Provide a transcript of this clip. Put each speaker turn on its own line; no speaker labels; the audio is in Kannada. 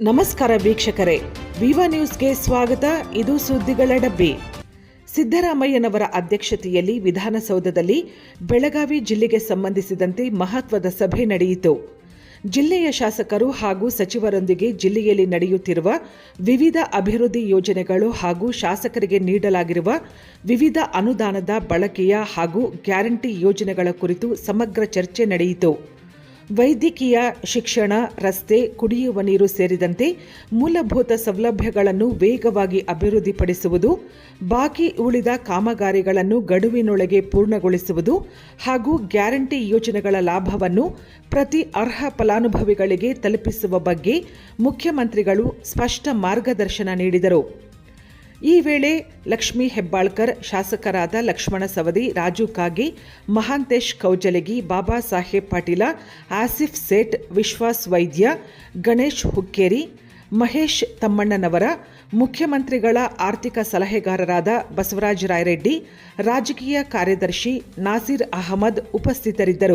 ನಮಸ್ಕಾರ ವೀಕ್ಷಕರೇ, ವಿವಾ ನ್ಯೂಸ್ಗೆ ಸ್ವಾಗತ. ಇದು ಸುದ್ದಿಗಳ ಡಬ್ಬಿ. ಸಿದ್ದರಾಮಯ್ಯನವರ ಅಧ್ಯಕ್ಷತೆಯಲ್ಲಿ ವಿಧಾನಸೌಧದಲ್ಲಿ ಬೆಳಗಾವಿ ಜಿಲ್ಲೆಗೆ ಸಂಬಂಧಿಸಿದಂತೆ ಮಹತ್ವದ ಸಭೆ ನಡೆಯಿತು. ಜಿಲ್ಲೆಯ ಶಾಸಕರು ಹಾಗೂ ಸಚಿವರೊಂದಿಗೆ ಜಿಲ್ಲೆಯಲ್ಲಿ ನಡೆಯುತ್ತಿರುವ ವಿವಿಧ ಅಭಿವೃದ್ಧಿ ಯೋಜನೆಗಳು ಹಾಗೂ ಶಾಸಕರಿಗೆ ನೀಡಲಾಗಿರುವ ವಿವಿಧ ಅನುದಾನದ ಬಳಕೆಯ ಹಾಗೂ ಗ್ಯಾರಂಟಿ ಯೋಜನೆಗಳ ಕುರಿತು ಸಮಗ್ರ ಚರ್ಚೆ ನಡೆಯಿತು. ವೈದ್ಯಕೀಯ ಶಿಕ್ಷಣ, ರಸ್ತೆ, ಕುಡಿಯುವ ನೀರು ಸೇರಿದಂತೆ ಮೂಲಭೂತ ಸೌಲಭ್ಯಗಳನ್ನು ವೇಗವಾಗಿ ಅಭಿವೃದ್ಧಿಪಡಿಸುವುದು, ಬಾಕಿ ಉಳಿದ ಕಾಮಗಾರಿಗಳನ್ನು ಗಡುವಿನೊಳಗೆ ಪೂರ್ಣಗೊಳಿಸುವುದು ಹಾಗೂ ಗ್ಯಾರಂಟಿ ಯೋಜನೆಗಳ ಲಾಭವನ್ನು ಪ್ರತಿ ಅರ್ಹ ಫಲಾನುಭವಿಗಳಿಗೆ ತಲುಪಿಸುವ ಬಗ್ಗೆ ಮುಖ್ಯಮಂತ್ರಿಗಳು ಸ್ಪಷ್ಟ ಮಾರ್ಗದರ್ಶನ ನೀಡಿದರು. ಈ ವೇಳೆ ಲಕ್ಷ್ಮೀ ಹೆಬ್ಬಾಳ್ಕರ್ ಶಾಸಕರಾದ ಲಕ್ಷ್ಮಣ ಸವದಿ, ರಾಜು ಕಾಗಿ, ಮಹಾಂತೇಶ್ ಕೌಜಲಗಿ, ಬಾಬಾ ಸಾಹೇಬ್ ಪಾಟೀಲ, ಆಸಿಫ್ ಸೇಠ್, ವಿಶ್ವಾಸ್ ವೈದ್ಯ, ಗಣೇಶ್ ಹುಕ್ಕೇರಿ, ಮಹೇಶ್ ತಮ್ಮಣ್ಣನವರ, ಮುಖ್ಯಮಂತ್ರಿಗಳ ಆರ್ಥಿಕ ಸಲಹೆಗಾರರಾದ ಬಸವರಾಜ ರಾಯರೆಡ್ಡಿ, ರಾಜಕೀಯ ಕಾರ್ಯದರ್ಶಿ ನಾಸಿರ್ ಅಹಮದ್ ಉಪಸ್ಥಿತರಿದ್ದರು.